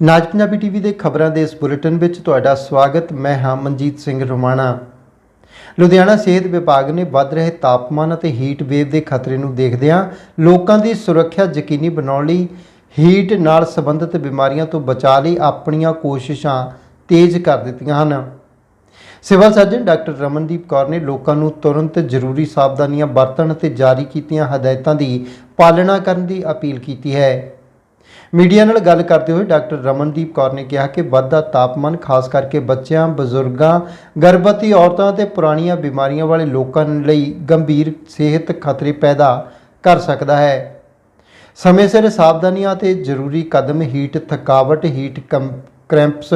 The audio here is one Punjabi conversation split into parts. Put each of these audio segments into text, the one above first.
ਨਾਜ ਪੰਜਾਬੀ ਟੀਵੀ ਦੇ ਖਬਰਾਂ ਦੇ ਇਸ ਬੁਲੇਟਿਨ ਵਿੱਚ ਤੁਹਾਡਾ ਸਵਾਗਤ, ਮੈਂ ਹਾਂ ਮਨਜੀਤ ਸਿੰਘ ਰੋਮਾਣਾ। ਲੁਧਿਆਣਾ ਸਿਹਤ ਵਿਭਾਗ ਨੇ ਵੱਧ ਰਹੇ ਤਾਪਮਾਨ ਅਤੇ ਹੀਟ ਵੇਵ ਦੇ ਖਤਰੇ ਨੂੰ ਦੇਖਦਿਆਂ ਲੋਕਾਂ ਦੀ ਸੁਰੱਖਿਆ ਯਕੀਨੀ ਬਣਾਉਣ ਲਈ ਹੀਟ ਨਾਲ ਸੰਬੰਧਿਤ ਬਿਮਾਰੀਆਂ ਤੋਂ ਬਚਾਅ ਲਈ ਆਪਣੀਆਂ ਕੋਸ਼ਿਸ਼ਾਂ ਤੇਜ਼ ਕਰ ਦਿੱਤੀਆਂ ਹਨ। Civil surgeon doctor Ramandeep Kaur ਨੇ ਲੋਕਾਂ ਨੂੰ ਤੁਰੰਤ ਜ਼ਰੂਰੀ ਸਾਵਧਾਨੀਆਂ ਵਰਤਣ ਅਤੇ ਜਾਰੀ ਕੀਤੀਆਂ ਹਦਾਇਤਾਂ ਦੀ ਪਾਲਣਾ ਕਰਨ ਦੀ ਅਪੀਲ ਕੀਤੀ ਹੈ। ਮੀਡੀਆ ਨਾਲ ਗੱਲ ਕਰਦੇ ਹੋਏ ਡਾਕਟਰ ਰਮਨਦੀਪ ਕੌਰ ਨੇ ਕਿਹਾ ਕਿ ਵੱਧਦਾ ਤਾਪਮਾਨ ਖਾਸ ਕਰਕੇ ਬੱਚਿਆਂ, ਬਜ਼ੁਰਗਾਂ, ਗਰਭਵਤੀ ਔਰਤਾਂ ਅਤੇ ਪੁਰਾਣੀਆਂ ਬਿਮਾਰੀਆਂ ਵਾਲੇ ਲੋਕਾਂ ਲਈ ਗੰਭੀਰ ਸਿਹਤ ਖਤਰੇ ਪੈਦਾ ਕਰ ਸਕਦਾ ਹੈ। ਸਮੇਂ ਸਿਰ ਸਾਵਧਾਨੀਆਂ ਅਤੇ ਜ਼ਰੂਰੀ ਕਦਮ ਹੀਟ ਥਕਾਵਟ, ਹੀਟ ਕੰ- ਕ੍ਰੈਂਪਸ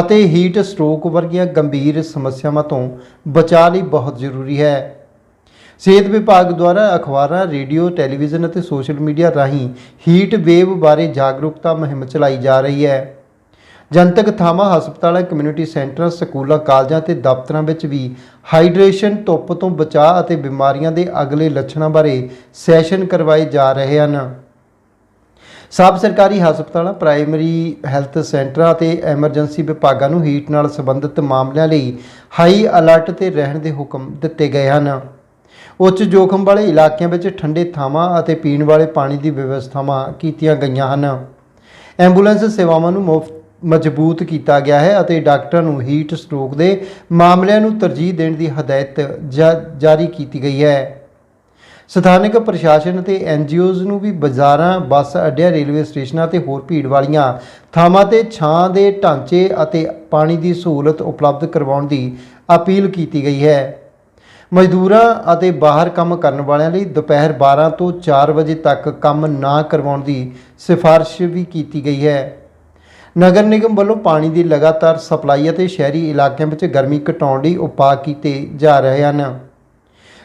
ਅਤੇ ਹੀਟ ਸਟ੍ਰੋਕ ਵਰਗੀਆਂ ਗੰਭੀਰ ਸਮੱਸਿਆਵਾਂ ਤੋਂ ਬਚਾਅ ਲਈ ਬਹੁਤ ਜ਼ਰੂਰੀ ਹੈ। ਸਿਹਤ ਵਿਭਾਗ ਦੁਆਰਾ ਅਖਬਾਰਾਂ, ਰੇਡੀਓ, ਟੈਲੀਵਿਜ਼ਨ ਅਤੇ ਸੋਸ਼ਲ ਮੀਡੀਆ ਰਾਹੀਂ ਹੀਟ ਵੇਵ ਬਾਰੇ ਜਾਗਰੂਕਤਾ ਮੁਹਿੰਮ ਚਲਾਈ ਜਾ ਰਹੀ ਹੈ। ਜਨਤਕ ਥਾਵਾਂ, ਹਸਪਤਾਲਾਂ, ਕਮਿਊਨਿਟੀ ਸੈਂਟਰਾਂ, ਸਕੂਲਾਂ, ਕਾਲਜਾਂ ਅਤੇ ਦਫ਼ਤਰਾਂ ਵਿੱਚ ਵੀ ਹਾਈਡਰੇਸ਼ਨ, ਧੁੱਪ ਤੋਂ ਬਚਾਅ ਅਤੇ ਬਿਮਾਰੀਆਂ ਦੇ ਅਗਲੇ ਲੱਛਣਾਂ ਬਾਰੇ ਸੈਸ਼ਨ ਕਰਵਾਏ ਜਾ ਰਹੇ ਹਨ। ਸਭ ਸਰਕਾਰੀ ਹਸਪਤਾਲਾਂ, ਪ੍ਰਾਇਮਰੀ ਹੈਲਥ ਸੈਂਟਰਾਂ ਅਤੇ ਐਮਰਜੈਂਸੀ ਵਿਭਾਗਾਂ ਨੂੰ ਹੀਟ ਨਾਲ ਸੰਬੰਧਿਤ ਮਾਮਲਿਆਂ ਲਈ ਹਾਈ ਅਲਰਟ ਤੇ ਰਹਿਣ ਦੇ ਹੁਕਮ ਦਿੱਤੇ ਗਏ ਹਨ। ਉੱਚ ਜੋਖਮ ਵਾਲੇ ਇਲਾਕਿਆਂ ਵਿੱਚ ਠੰਡੇ ਥਾਵਾਂ ਅਤੇ ਪੀਣ ਵਾਲੇ ਪਾਣੀ ਦੀ ਵਿਵਸਥਾਵਾਂ ਕੀਤੀਆਂ ਗਈਆਂ ਹਨ। ਐਂਬੂਲੈਂਸ ਸੇਵਾਵਾਂ ਨੂੰ ਮੁਫਤ ਮਜ਼ਬੂਤ ਕੀਤਾ ਗਿਆ ਹੈ ਅਤੇ ਡਾਕਟਰਾਂ ਨੂੰ ਹੀਟ ਸਟ੍ਰੋਕ ਦੇ ਮਾਮਲਿਆਂ ਨੂੰ ਤਰਜੀਹ ਦੇਣ ਦੀ ਹਦਾਇਤ ਜਾ- ਜਾਰੀ ਕੀਤੀ ਗਈ ਹੈ। ਸਥਾਨਕ ਪ੍ਰਸ਼ਾਸਨ ਅਤੇ ਐਨਜੀਓਜ਼ ਨੂੰ ਵੀ ਬਾਜ਼ਾਰਾਂ, ਬੱਸ ਅੱਡਿਆਂ, ਰੇਲਵੇ ਸਟੇਸ਼ਨਾਂ ਅਤੇ ਹੋਰ ਭੀੜ ਵਾਲੀਆਂ ਥਾਵਾਂ ਤੇ ਛਾਂ ਦੇ ਢਾਂਚੇ ਅਤੇ ਪਾਣੀ ਦੀ ਸਹੂਲਤ ਉਪਲਬਧ ਕਰਵਾਉਣ ਦੀ ਅਪੀਲ ਕੀਤੀ ਗਈ ਹੈ। ਮਜ਼ਦੂਰਾਂ ਅਤੇ ਬਾਹਰ ਕੰਮ ਕਰਨ ਵਾਲਿਆਂ ਲਈ ਦੁਪਹਿਰ 12 ਤੋਂ 4 ਵਜੇ ਤੱਕ ਕੰਮ ਨਾ ਕਰਵਾਉਣ ਦੀ ਸਿਫਾਰਿਸ਼ ਵੀ ਕੀਤੀ ਗਈ ਹੈ। ਨਗਰ ਨਿਗਮ ਵੱਲੋਂ ਪਾਣੀ ਦੀ ਲਗਾਤਾਰ ਸਪਲਾਈ ਅਤੇ ਸ਼ਹਿਰੀ ਇਲਾਕਿਆਂ ਵਿੱਚ ਗਰਮੀ ਘਟਾਉਣ ਲਈ ਉਪਾਅ ਕੀਤੇ ਜਾ ਰਹੇ ਹਨ।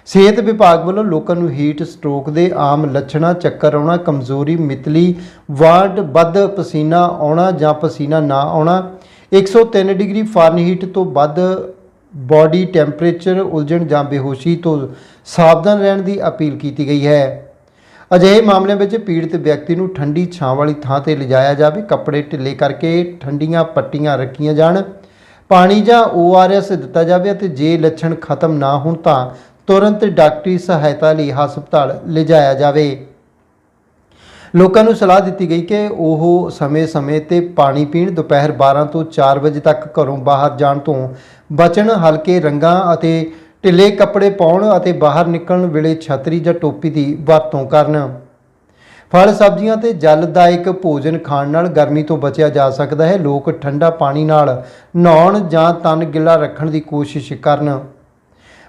ਸਿਹਤ ਵਿਭਾਗ ਵੱਲੋਂ ਲੋਕਾਂ ਨੂੰ ਹੀਟ ਸਟ੍ਰੋਕ ਦੇ ਆਮ ਲੱਛਣਾਂ, ਚੱਕਰ ਆਉਣਾ, ਕਮਜ਼ੋਰੀ, ਮਿਤਲੀ, ਵਾਰਡ ਵੱਧ ਪਸੀਨਾ ਆਉਣਾ ਜਾਂ ਪਸੀਨਾ ਨਾ ਆਉਣਾ, 103 ਡਿਗਰੀ ਫਾਰਨਹੀਟ ਤੋਂ ਵੱਧ ਬਾਡੀ ਟੈਂਪਰੇਚਰ, ਉਲਝਣ ਜਾਂ ਬੇਹੋਸ਼ੀ ਤੋਂ ਸਾਵਧਾਨ ਰਹਿਣ ਦੀ ਅਪੀਲ ਕੀਤੀ ਗਈ ਹੈ। ਅਜਿਹੇ ਮਾਮਲਿਆਂ ਵਿੱਚ ਪੀੜਤ ਵਿਅਕਤੀ ਨੂੰ ਠੰਡੀ ਛਾਂ ਵਾਲੀ ਥਾਂ ਤੇ ਲਿਜਾਇਆ ਜਾਵੇ, ਕੱਪੜੇ ਢਿੱਲੇ ਕਰਕੇ ਠੰਡੀਆਂ ਪੱਟੀਆਂ ਰੱਖੀਆਂ ਜਾਣ, ਪਾਣੀ ਜਾਂ ORS ਦਿੱਤਾ ਜਾਵੇ ਅਤੇ ਜੇ ਲੱਛਣ ਖਤਮ ਨਾ ਹੋਣ ਤਾਂ ਤੁਰੰਤ ਡਾਕਟਰੀ ਸਹਾਇਤਾ ਲਈ ਹਸਪਤਾਲ ਲਿਜਾਇਆ ਜਾਵੇ। ਲੋਕਾਂ ਨੂੰ ਸਲਾਹ ਦਿੱਤੀ ਗਈ ਕਿ ਉਹ ਸਮੇਂ-ਸਮੇਂ ਤੇ ਪਾਣੀ ਪੀਣ, ਦੁਪਹਿਰ 12 ਤੋਂ 4 ਵਜੇ ਤੱਕ ਘਰੋਂ ਬਾਹਰ ਜਾਣ ਤੋਂ ਬਚਣ, ਹਲਕੇ ਰੰਗਾਂ ਅਤੇ ਢਿੱਲੇ ਕੱਪੜੇ ਪਾਉਣ ਅਤੇ ਬਾਹਰ ਨਿਕਲਣ ਵੇਲੇ ਛਤਰੀ ਜਾਂ ਟੋਪੀ ਦੀ ਵਰਤੋਂ ਕਰਨ। ਫਲ, ਸਬਜ਼ੀਆਂ ਤੇ ਜਲਦਾਇਕ ਭੋਜਨ ਖਾਣ ਨਾਲ ਗਰਮੀ ਤੋਂ ਬਚਿਆ ਜਾ ਸਕਦਾ ਹੈ। ਲੋਕ ਠੰਡਾ ਪਾਣੀ ਨਾਲ ਨਹਾਉਣ ਜਾਂ ਤਨ ਗਿੱਲਾ ਰੱਖਣ ਦੀ ਕੋਸ਼ਿਸ਼ ਕਰਨ।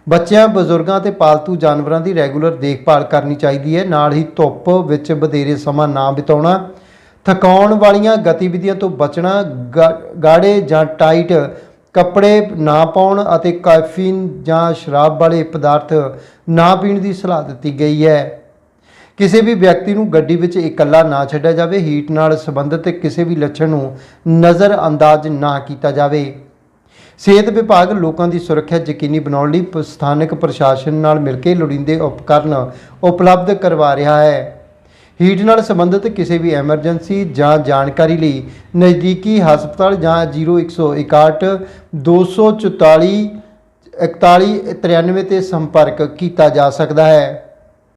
ਬੱਚਿਆਂ, ਬਜ਼ੁਰਗਾਂ ਤੇ ਪਾਲਤੂ ਜਾਨਵਰਾਂ ਦੀ ਰੈਗੂਲਰ ਦੇਖਭਾਲ ਕਰਨੀ ਚਾਹੀਦੀ ਹੈ। ਨਾਲ ਹੀ ਧੁੱਪ ਵਿੱਚ ਵਧੇਰੇ ਸਮਾਂ ਨਾ ਬਿਤਾਉਣਾ, ਥਕਾਉਣ ਵਾਲੀਆਂ ਗਤੀਵਿਧੀਆਂ ਤੋਂ ਬਚਣਾ, ਗਾ- ਗਾੜੇ ਜਾਂ ਟਾਈਟ ਕੱਪੜੇ ਨਾ ਪਾਉਣ ਅਤੇ ਕੈਫੀਨ ਜਾਂ ਸ਼ਰਾਬ ਵਾਲੇ ਪਦਾਰਥ ਨਾ ਪੀਣ ਦੀ ਸਲਾਹ ਦਿੱਤੀ ਗਈ ਹੈ। ਕਿਸੇ ਵੀ ਵਿਅਕਤੀ ਨੂੰ ਗੱਡੀ ਵਿੱਚ ਇਕੱਲਾ ਨਾ ਛੱਡਿਆ ਜਾਵੇ। ਹੀਟ ਨਾਲ ਸੰਬੰਧਿਤ ਕਿਸੇ ਵੀ ਲੱਛਣ ਨੂੰ ਨਜ਼ਰ ਅੰਦਾਜ਼ ਨਾ ਕੀਤਾ ਜਾਵੇ। ਸਿਹਤ ਵਿਭਾਗ ਲੋਕਾਂ ਦੀ ਸੁਰੱਖਿਆ ਯਕੀਨੀ ਬਣਾਉਣ ਲਈ ਪ- ਸਥਾਨਕ ਪ੍ਰਸ਼ਾਸਨ ਨਾਲ ਮਿਲ ਕੇ ਲੋੜੀਂਦੇ ਉਪਕਰਨ ਉਪਲਬਧ ਕਰਵਾ ਰਿਹਾ ਹੈ। ਹੀਟ ਨਾਲ ਸੰਬੰਧਿਤ ਕਿਸੇ ਵੀ ਐਮਰਜੈਂਸੀ ਜਾਂ ਜਾਣਕਾਰੀ ਲਈ ਨਜ਼ਦੀਕੀ ਹਸਪਤਾਲ ਜਾਂ 0161 244 4193 ਤੇ ਸੰਪਰਕ ਕੀਤਾ ਜਾ ਸਕਦਾ ਹੈ।